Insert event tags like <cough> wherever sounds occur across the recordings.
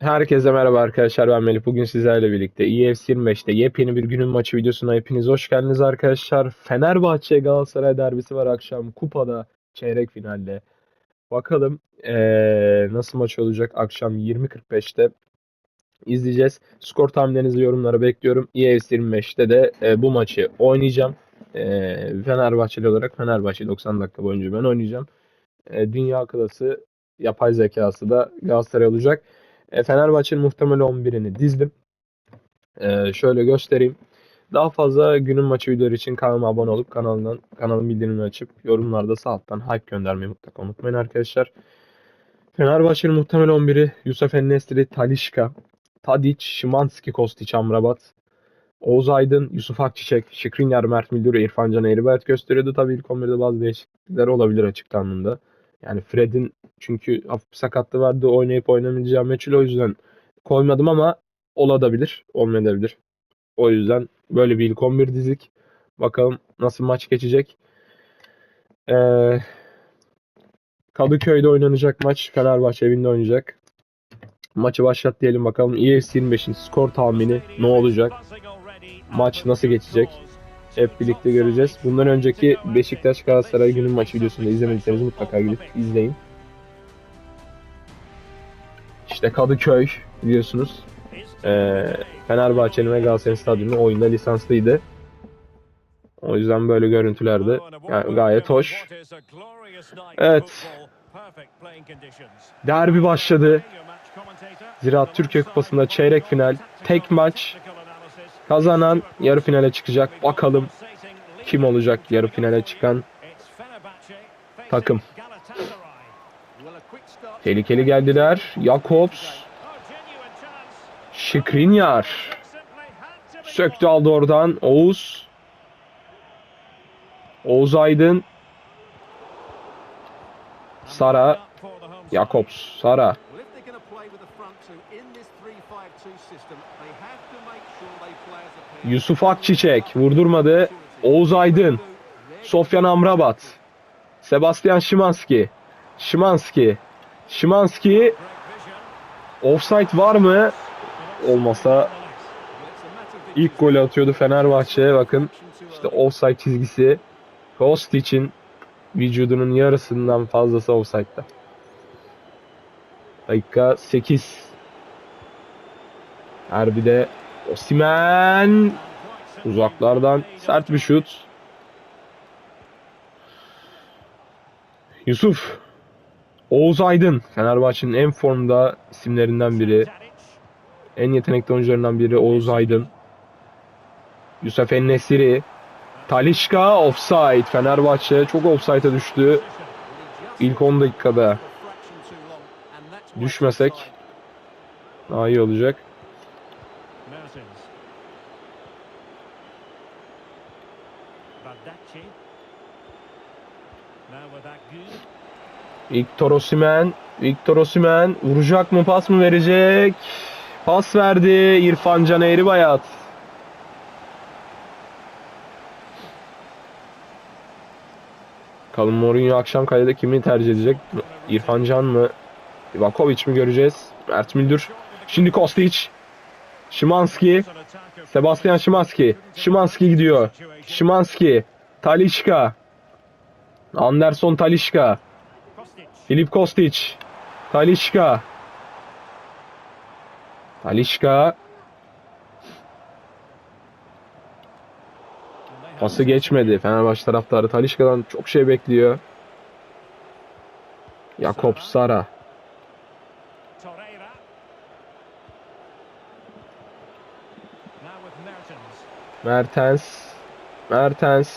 Herkese merhaba arkadaşlar ben Melih. Bugün sizlerle birlikte E EFC 25'te yepyeni bir günün maçı videosuna hepiniz hoş geldiniz arkadaşlar. Fenerbahçe Galatasaray derbisi var akşam kupada çeyrek finalde. Bakalım eee, nasıl maç olacak akşam 20.45'te izleyeceğiz. Skor tahminlerinizi yorumlara bekliyorum. E EFC 25'te de eee, bu maçı oynayacağım. Eee Fenerbahçeli olarak Fenerbahçe 90 dakika boyunca ben oynayacağım. Eee, dünya klası yapay zekası da Galatasaray olacak. E, Fenerbahçe'nin muhtemel 11'ini dizdim. E, şöyle göstereyim. Daha fazla günün maçı videoları için kanalıma abone olup kanalından kanalın bildirimini açıp yorumlarda sağ alttan hype göndermeyi mutlaka unutmayın arkadaşlar. Fenerbahçe'nin muhtemel 11'i Yusuf Ennesri, Talişka, Tadic, Şimanski, Kostić, Amrabat, Oğuz Aydın, Yusuf Akçiçek, Şikrinyar, Mert Müldür, İrfan Can Eğribayat gösteriyordu. Tabii ilk 11'de bazı değişiklikler olabilir açıklandığında. Yani Fred'in çünkü hafif sakatlığı vardı. Oynayıp oynamayacağı meçhul. O yüzden koymadım ama olabilir. Olmayabilir. O yüzden böyle bir ilk 11 dizik. Bakalım nasıl maç geçecek. Ee, Kadıköy'de oynanacak maç. Fenerbahçe evinde oynayacak. Maçı başlat diyelim bakalım. E EFC 25'in skor tahmini ne olacak? Maç nasıl geçecek? Hep birlikte göreceğiz. Bundan önceki Beşiktaş Galatasaray günün maçı videosunu da izlemediyseniz mutlaka gidip izleyin. İşte Kadıköy biliyorsunuz. Ee, Fenerbahçe'nin ve Galatasaray stadyumu oyunda lisanslıydı. O yüzden böyle görüntülerde yani gayet hoş. Evet. Derbi başladı. Ziraat Türkiye Kupası'nda çeyrek final. Tek maç. Kazanan yarı finale çıkacak. Bakalım kim olacak yarı finale çıkan takım. Tehlikeli geldiler. Jakobs. Şikrinyar. Söktü aldı oradan. Oğuz. Oğuz Aydın. Sara. Jakobs. Sara. Yusuf Akçiçek vurdurmadı. Oğuz Aydın. Sofyan Amrabat. Sebastian Szymanski. Szymanski. Szymanski. Offside var mı? Olmasa ilk golü atıyordu Fenerbahçe. Bakın işte offside çizgisi. Kostic'in vücudunun yarısından fazlası offside'da. Dakika 8. Herbide Osimen uzaklardan sert bir şut. Yusuf Oğuz Aydın Fenerbahçe'nin en formda isimlerinden biri. En yetenekli oyuncularından biri Oğuz Aydın. Yusuf Ennesiri. Talişka offside. Fenerbahçe çok offside'a düştü. İlk 10 dakikada düşmesek daha iyi olacak. Victor Osimhen. Victor Osimhen vuracak mı pas mı verecek? Pas verdi İrfan Can Eğribayat. Kalın Mourinho akşam kalede kimi tercih edecek? İrfan Can mı? Ivakovic mi göreceğiz? Mert Müldür. Şimdi Kostić. Şimanski. Sebastian Şimanski. Şimanski gidiyor. Şimanski. Talişka. Anderson Talişka. Filip Kostić. Talişka. Talişka. Pası geçmedi. Fenerbahçe taraftarı Talişka'dan çok şey bekliyor. Jakob Sara. Mertens. Mertens.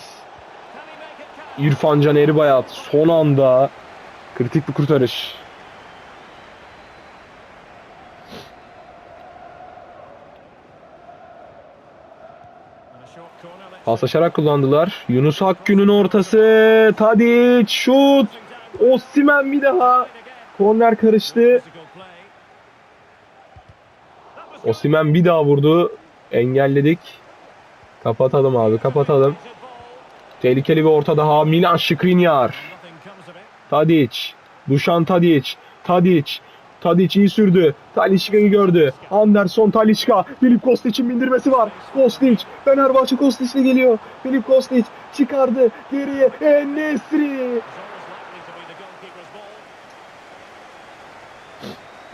İrfan Can Eribayat son anda kritik bir kurtarış. Paslaşarak kullandılar. Yunus Akgün'ün ortası. Tadic şut. Osimhen bir daha. Korner karıştı. Osimhen bir daha vurdu. Engelledik. Kapatalım abi kapatalım. Tehlikeli bir orta daha. Milan Skriniar. Tadic. Dušan Tadic. Tadic. Tadic iyi sürdü. Talişka'yı gördü. Anderson Talişka. Filip Kostic'in bindirmesi var. Kostic. Fenerbahçe Kostic'le geliyor. Filip Kostic çıkardı. Geriye ball.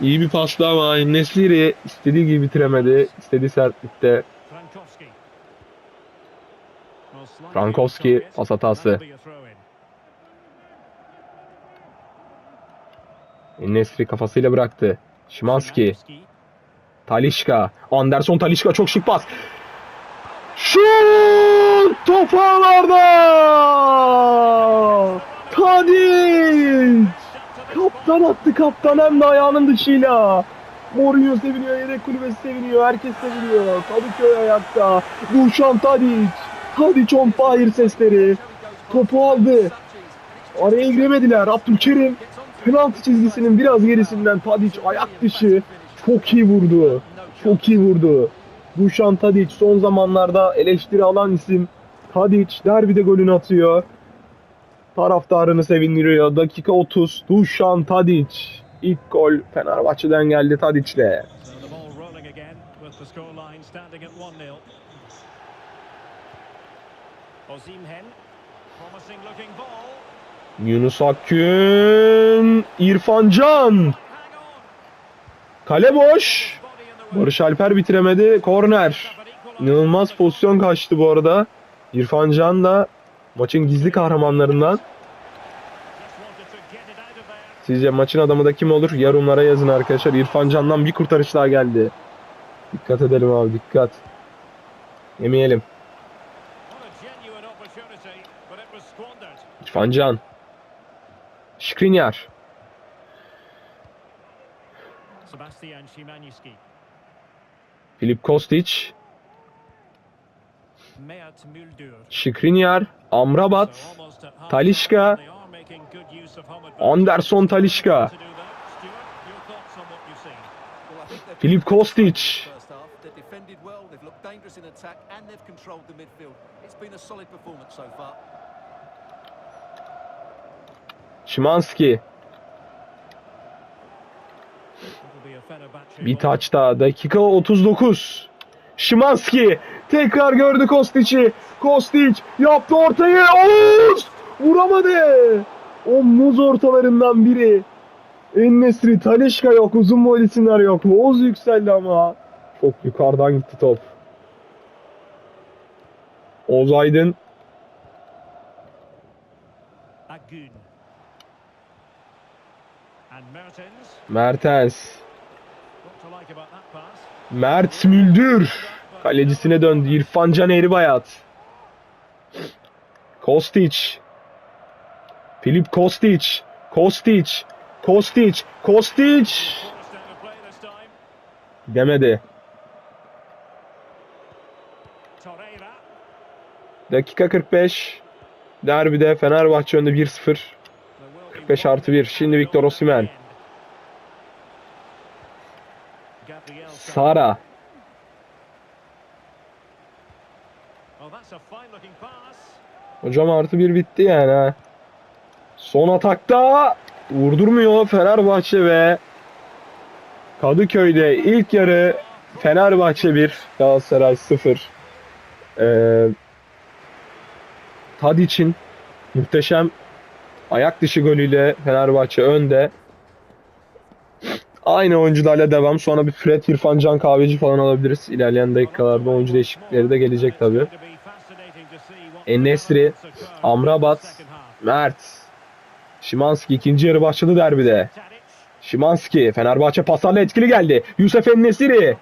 İyi bir pastı ama En-Nesyri istediği gibi bitiremedi. İstediği sertlikte. Target. pas hatası. En-Nesyri kafasıyla bıraktı. Şimanski. Talişka. Anderson Talişka çok şık pas. Şut! Top ağlarda! Tadic! Kaptan attı kaptan hem de ayağının dışıyla. Mourinho seviniyor, yedek kulübesi seviniyor, herkes seviniyor. Kadıköy ayakta. Dušan Tadic. Tadic on fire sesleri. Topu aldı. Araya giremediler. Abdülkerim penaltı çizgisinin biraz gerisinden Tadic ayak dışı. Çok iyi vurdu. Çok iyi vurdu. Dušan Tadic son zamanlarda eleştiri alan isim. Tadic derbide golünü atıyor. Taraftarını sevindiriyor. Dakika 30. Dušan Tadic. İlk gol Fenerbahçe'den geldi Tadic'le. Yunus Akgün, İrfan Can. Kale boş. Barış Alper bitiremedi. Korner. İnanılmaz pozisyon kaçtı bu arada. İrfan Can da maçın gizli kahramanlarından. Sizce maçın adamı da kim olur? Yorumlara yazın arkadaşlar. İrfan Can'dan bir kurtarış daha geldi. Dikkat edelim abi dikkat. Yemeyelim. İrfan Can. Skriniar. Sebastian Szymanski. Filip Kostic. Mert Müldür. Skriniar. Amrabat. Advantage. Anderson they've Filip Kostic. defended well, they've looked dangerous in attack, and they've controlled the midfield. It's been a solid performance so far. Şimanski. Bir taç daha. Dakika 39. Şimanski. Tekrar gördü Kostic'i. Kostic yaptı ortayı. Oğuz! Vuramadı. O muz ortalarından biri. En-Nesyri, Talişka yok. Uzun boylu isimler yok. Oğuz yükseldi ama. Çok yukarıdan gitti top. Oğuz Aydın. Mertens. Mert Müldür. Kalecisine döndü. İrfan Can Eribayat. Kostic. Filip Kostic. Kostic. Kostic. Kostic. Demedi. Dakika 45. Derbide Fenerbahçe önde 1-0. There will be 45 one artı 1. Şimdi Victor. Gabriel Sara. Hocam artı 1 bitti yani. Son atakta vurdurmuyor Fenerbahçe ve Kadıköy'de ilk yarı Fenerbahçe 1 Galatasaray 0. Ee, Tadic'in muhteşem ayak dışı golüyle Fenerbahçe önde. Aynı oyuncularla devam. Sonra bir Fred İrfan Can Kahveci falan alabiliriz. İlerleyen dakikalarda oyuncu değişiklikleri de gelecek tabii. En-Nesyri, Amrabat, Mert, Şimanski ikinci yarı başladı derbide. Şimanski Fenerbahçe paslarla etkili geldi. Yusuf En-Nesyri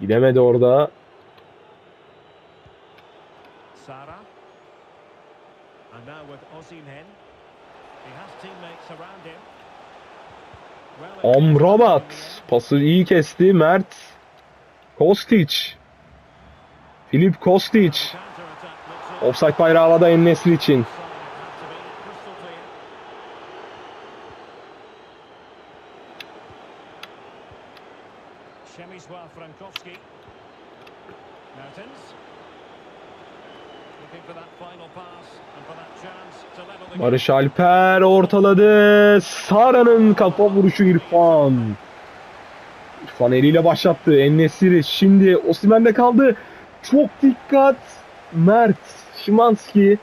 gidemedi orada. Sara. And now with Osimhen. He has teammates around him. Well, Amrabat pası iyi kesti. Mert Kostic. Filip Kostic. Offside bayrağı havada En-Nesyri için. Barış Alper ortaladı. Sara'nın kafa vuruşu İrfan. İrfan eliyle başlattı. Ennesiri şimdi Osimhen'de kaldı. Çok dikkat. Mert, Şimanski,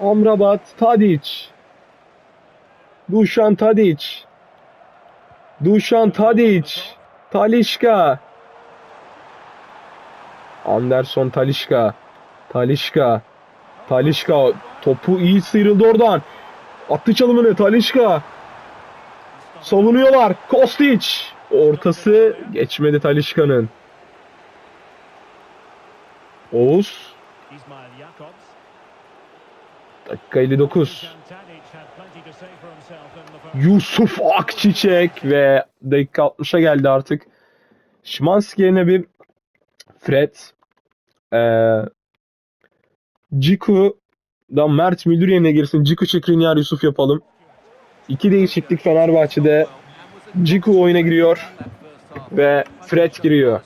Amrabat, Tadic. Dušan Tadic. Dušan Tadic. Talişka. Anderson Talişka. Talişka. Talişka topu iyi sıyrıldı oradan. Attı çalımını Talişka. Savunuyorlar. Kostić. Ortası geçmedi Talişka'nın. Oğuz. Dakika 59. Dušan Tadic had plenty to say for himself in the first Yusuf Akçiçek ve dakika 60'a geldi artık. Şimanski yerine bir Fred. Ee, Ciku'dan Mert Müldür yerine girsin. Ciku Şekriniyer Yusuf yapalım. İki değişiklik Fenerbahçe'de. Ciku oyuna giriyor ve Fred giriyor.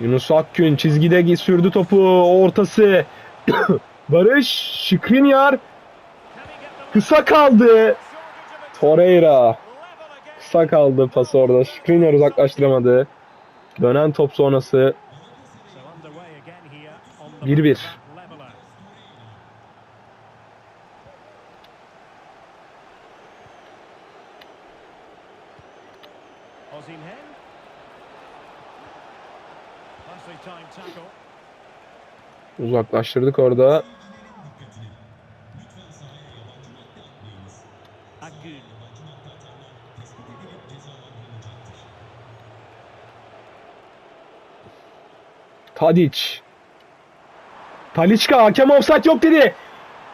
Yunus Akgün çizgide sürdü topu. Ortası. <coughs> Barış Şikrinyar kısa kaldı. Torreira kısa kaldı pas orada. Şikrinyar uzaklaştıramadı. Dönen top sonrası So underway again here on the 1-1. leveler. Osimhen. Nicely timed tackle. uzaklaştırdık orada. Akgün. Tadic. Talisca hakem offside yok dedi.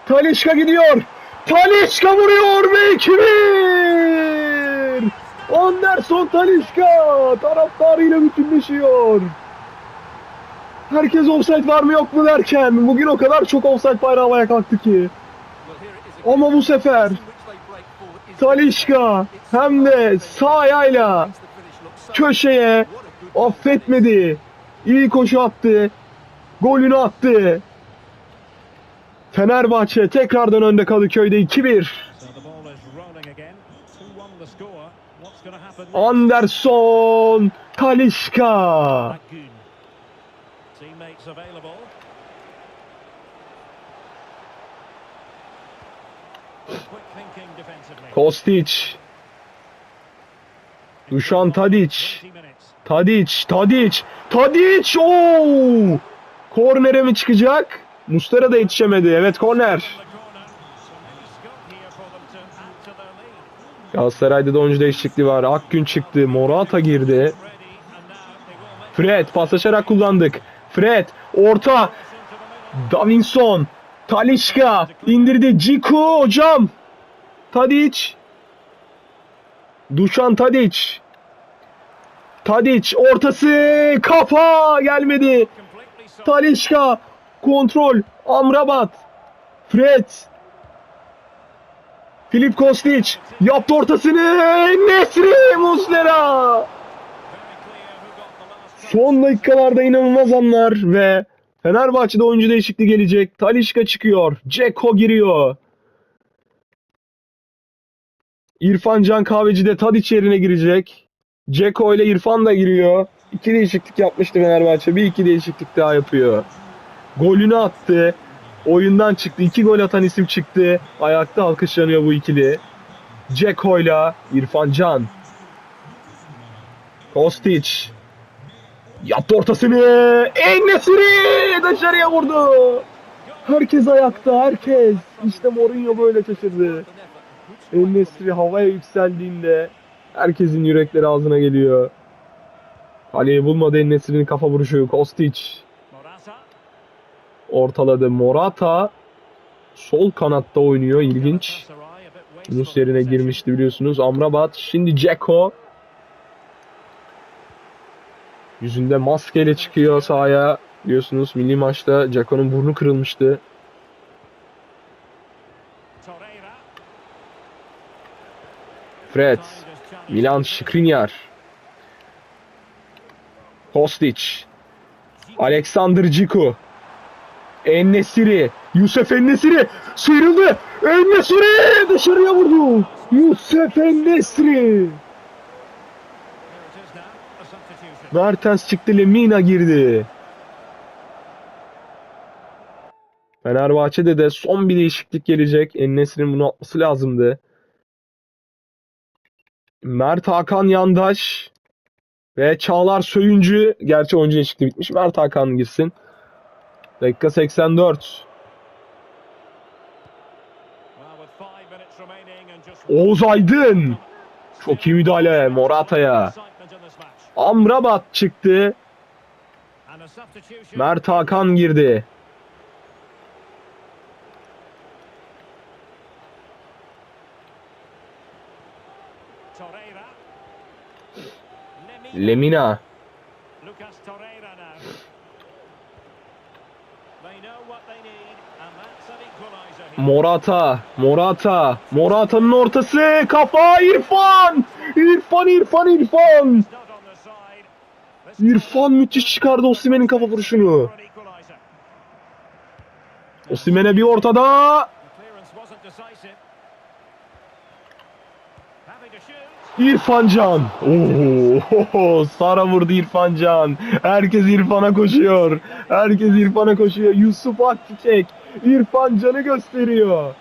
Talisca gidiyor. Talisca vuruyor ve 2-1. Anderson Talisca taraftarıyla bütünleşiyor. Herkes offside var mı yok mu derken bugün o kadar çok offside bayrağı kalktı ki. Ama bu sefer Talisca hem de sağ ayağıyla köşeye affetmedi. İyi koşu attı. Golünü attı. Fenerbahçe tekrardan önde Kadıköy'de 2-1. So the ball is rolling again. 2-1 the score. What's going to happen next? Anderson defensively. Kostić. Dušan Tadić. 20 minutes. Tadić, Tadić, Tadić! Oo! Kornere mi çıkacak? Mustera da yetişemedi. Evet korner. Galatasaray'da da oyuncu değişikliği var. Akgün çıktı. Morata girdi. Fred paslaşarak kullandık. Fred orta. Davinson. Talişka indirdi. Ciku hocam. Tadic. Dušan Tadic. Tadic ortası kafa gelmedi. Talişka kontrol. Amrabat. Fred. Filip Kostić yaptı ortasını. Nesri Muslera. Son dakikalarda inanılmaz anlar ve Fenerbahçe'de oyuncu değişikliği gelecek. Talişka çıkıyor. Ceko giriyor. İrfan Can Kahveci de Tadiç yerine girecek. Ceko ile İrfan da giriyor. İki değişiklik yapmıştı Fenerbahçe. Bir iki değişiklik daha yapıyor. Golünü attı. Oyundan çıktı. İki gol atan isim çıktı. Ayakta alkışlanıyor bu ikili. Ceko ile İrfan Can. Kostić. Yaptı ortasını. Enesiri dışarıya vurdu. Herkes ayakta, herkes. İşte Mourinho böyle şaşırdı. Enesiri havaya yükseldiğinde herkesin yürekleri ağzına geliyor. Kaleyi bulmadı Enesiri'nin kafa vuruşu. Morata. ortaladı. Morata sol kanatta oynuyor. İlginç. Yunus yerine girmişti biliyorsunuz. Amrabat. Şimdi Ceko. Yüzünde maskeyle çıkıyor sahaya. Biliyorsunuz milli maçta Ceko'nun burnu kırılmıştı. Fred. Milan Skriniar. Kostic. Alexander Ciku. Ennesiri. Yusuf Ennesiri. Sıyrıldı. Ennesiri dışarıya vurdu. Yusuf Ennesiri. Mertens çıktı Lemina girdi. Fenerbahçe'de de son bir değişiklik gelecek. Ennesir'in bunu atması lazımdı. Mert Hakan Yandaş ve Çağlar Söyüncü. Gerçi oyuncu değişikliği bitmiş. Mert Hakan girsin. Dakika 84. Well, with five minutes remaining and just Oğuz Aydın. Çok iyi müdahale Morata'ya. Amrabat çıktı. Mert Hakan girdi. Torreira. Lemina. Lemina. Lucas Torreira now. They know what they need, and that's an equaliser here. Morata, Morata, Morata'nın ortası, kafa İrfan! İrfan, İrfan, İrfan! İrfan müthiş çıkardı Osimhen'in kafa vuruşunu. Osimhen'e bir ortada. İrfan Can. Oo, <laughs> Sara vurdu İrfan Can. Herkes İrfan'a koşuyor. Herkes İrfan'a koşuyor. Yusuf Akçiçek İrfan Can'ı gösteriyor.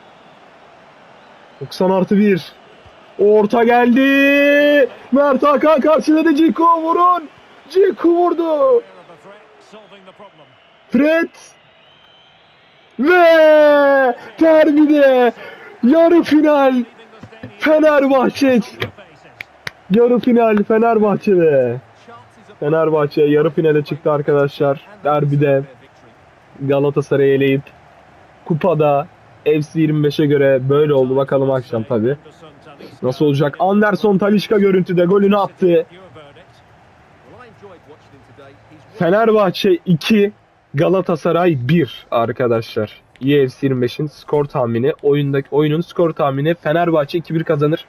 90 artı 1. Orta geldi. Mert Hakan karşıladı. Ciku vurun. Ciku vurdu. Fred ve derbide yarı final Fenerbahçe. Yarı final Fenerbahçe'de Fenerbahçe yarı finale çıktı arkadaşlar. Derbide Galatasaray'ı eleyip kupada FC 25'e göre böyle oldu. Bakalım akşam tabi nasıl olacak? Anderson Talişka görüntüde golünü attı. Fenerbahçe 2 Galatasaray 1 arkadaşlar. UFC 25'in skor tahmini oyundaki oyunun skor tahmini Fenerbahçe 2-1 kazanır.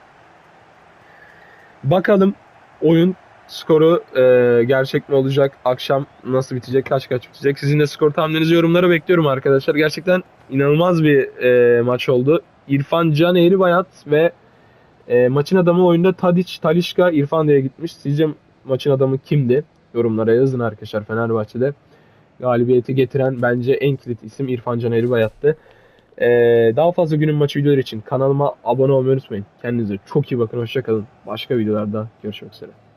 Bakalım oyun skoru e, gerçek mi olacak? Akşam nasıl bitecek? Kaç kaç bitecek? Sizin de skor tahmininizi yorumlara bekliyorum arkadaşlar. Gerçekten inanılmaz bir e, maç oldu. İrfan Can Eğribayat ve e, maçın adamı oyunda Tadic, Talişka, İrfan diye gitmiş. Sizce maçın adamı kimdi? Yorumlara yazın arkadaşlar Fenerbahçe'de. Galibiyeti getiren bence en kilit isim İrfan Can Eğribayat'tı. Ee, daha fazla günün maçı videoları için kanalıma abone olmayı unutmayın. Kendinize çok iyi bakın. Hoşçakalın. Başka videolarda görüşmek üzere.